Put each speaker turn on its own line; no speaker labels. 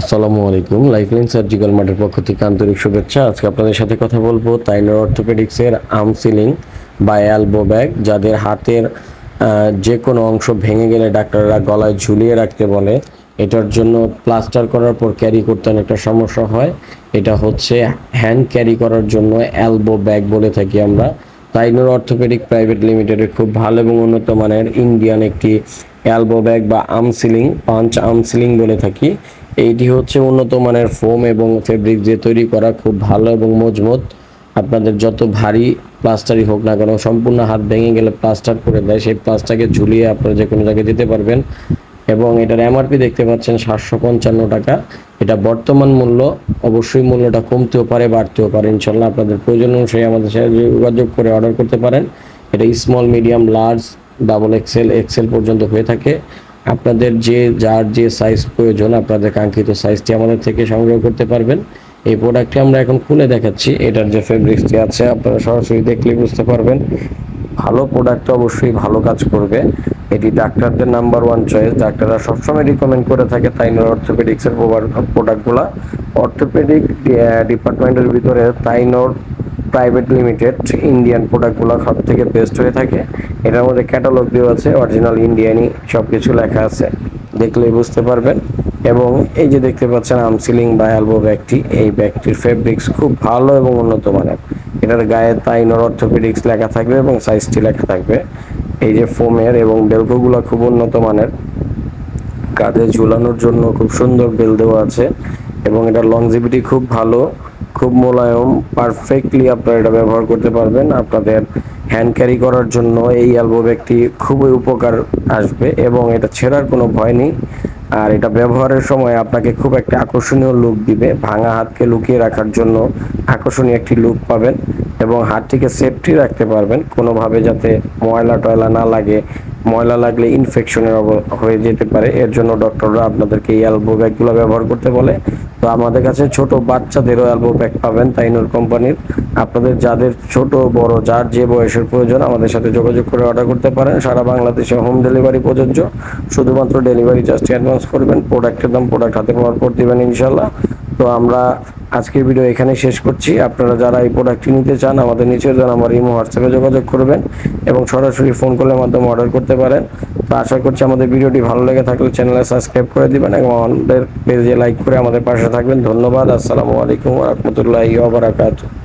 আসসালামু আলাইকুম। Lifeline surgical মার্টের পক্ষ থেকে আন্তরিক শুভেচ্ছা। আজকে আপনাদের সাথে কথা বলব তাইনোর অর্থোপেডিক্সের আর্ম সিলিং বা অ্যালবো ব্যাগ যাদের হাতের যে কোনো অংশ ভেঙে গেলে ডাক্তাররা গলায় ঝুলিয়ে রাখতে বলে। এটার জন্য প্লাস্টার করার পর ক্যারি করতে অনেকটা সমস্যা হয়। এটা হচ্ছে হ্যান্ড ক্যারি করার জন্য অ্যালবো ব্যাগ বলে থাকি আমরা। তাইনোর অর্থোপেডিক প্রাইভেট লিমিটেডের খুব ভালো এবং উন্নত মানের ইন্ডিয়ান একটি অ্যালবো ব্যাগ বা arm sling punch arm sling বলে থাকি। এইটি হচ্ছে উন্নত মানের ফোম এবং ফেব্রিক দিয়ে তৈরি করা খুব ভালো এবং মজবুত। আপনাদের যত ভারী প্লাস্টারই হোক না কেন, সম্পূর্ণ হাত ভেঙে গেলে প্লাস্টার করে দেয়, সেই প্লাস্টারকে ঝুলিয়ে আপনারা যে কোনো জায়গায় দিতে পারবেন। এবং এটার এমআরপি দেখতে পাচ্ছেন সাতশো পঞ্চান্ন টাকা। এটা বর্তমান মূল্য, অবশ্যই মূল্যটা কমতেও পারে, বাড়তেও পারে। ইনশাল্লাহ আপনাদের প্রয়োজন অনুযায়ী আমাদের সাথে যোগাযোগ করে অর্ডার করতে পারেন। এটা small medium large double XL XL পর্যন্ত হয়ে থাকে। আপনাদের যে, যার যে সাইজ প্রয়োজন, আপনাদের কাঙ্ক্ষিত সাইজটি আমাদের থেকে সংগ্রহ করতে পারবেন। এই প্রোডাক্টটি আমরা এখন খুলে দেখাচ্ছি। এটার যে ফেব্রিক্সটি আছে, আপনারা সরাসরি দেখলেই বুঝতে পারবেন। ভালো প্রোডাক্ট অবশ্যই ভালো কাজ করবে। এটি ডাক্তারদের নাম্বার ওয়ান চয়েস ডাক্তাররা সবসময় রিকমেন্ড করে থাকে তাইনোর অর্থোপেডিক্সের প্রোডাক্টগুলা অর্থোপেডিক ডিপার্টমেন্টের ভিতরে তাইনোর প্রাইভেট লিমিটেড ইন্ডিয়ান প্রোডাক্টগুলো সব থেকে বেস্ট হয়ে থাকে। এটার মধ্যে ক্যাটালগ দেওয়া আছে অরিজিনাল ইন্ডিয়ানই সব কিছু লেখা আছে। দেখলেই বুঝতে পারবেন। এবং এই যে দেখতে পাচ্ছেন আমসিলিং বা অ্যালবো ব্যাগটি, এই ব্যাগটির ফেব্রিক্স খুব ভালো এবং উন্নত মানের। এটার গায়ে তাইনোর অর্থোপেডিক্স লেখা থাকবে এবং সাইজটি লেখা থাকবে। এই যে ফোমের এবং বেলকোগুলো খুব উন্নত মানের। কাঁধে ঝুলানোর জন্য খুব সুন্দর বেল দেওয়া আছে। এবং এটার লংজিভিটি খুব ভালো। খুব মোলায়ম পারফেক্টলি আপনারা এটা ব্যবহার করতে পারবেন। আপনাদের হ্যান্ড ক্যারি করার জন্য এই অ্যালবো ব্যাগটি খুবই উপকার আসবে এবং এটা ছেঁড়ার কোনো ভয় নেই। আর এটা ব্যবহারের সময় আপনাকে খুব একটা আকর্ষণীয় লুক দিবে। ভাঙা হাতকে লুকিয়ে রাখার জন্য আকর্ষণীয় একটি লুক পাবেন এবং হাতটিকে সেফটি রাখতে পারবেন। কোনোভাবে যাতে ময়লা টয়লা না লাগে। ময়লা লাগলে ইনফেকশনের হয়ে যেতে পারে। এর জন্য ডক্টররা আপনাদেরকে এই অ্যালবো ব্যাগগুলো ব্যবহার করতে বলে। তো আমাদের কাছে ছোট বাচ্চাদেরও অ্যালবো ব্যাগ পাবেন তাইনুর কোম্পানির। আপনাদের যাদের ছোট, বড়, যার যে বয়সের প্রয়োজন আমাদের সাথে যোগাযোগ করে অর্ডার করতে পারেন। সারা বাংলাদেশে হোম ডেলিভারি প্রযোজ্য। শুধুমাত্র ডেলিভারি জাস্ট অ্যাডভান্স করবেন। প্রোডাক্টের দাম প্রোডাক্ট হাতে পাওয়ার পর দিবেন ইনশাল্লাহ তো আমরা আজকের ভিডিও এখানে শেষ করছি। আপনারা যারা এই প্রোডাক্টটি নিতে চান, আমাদের নিচের যারা আমার ইমো, হোয়াটসঅ্যাপে যোগাযোগ করবেন এবং সরাসরি ফোন কলের মাধ্যমে অর্ডার করতে পারেন। তো আশা করছি আমাদের ভিডিওটি ভালো লেগে থাকলে চ্যানেলে সাবস্ক্রাইব করে দিবেন এবং আমাদের পেজে লাইক করে আমাদের পাশে থাকবেন। ধন্যবাদ। আসসালামু আলাইকুম রহমতুল্লাহ ওবরাকাতুহ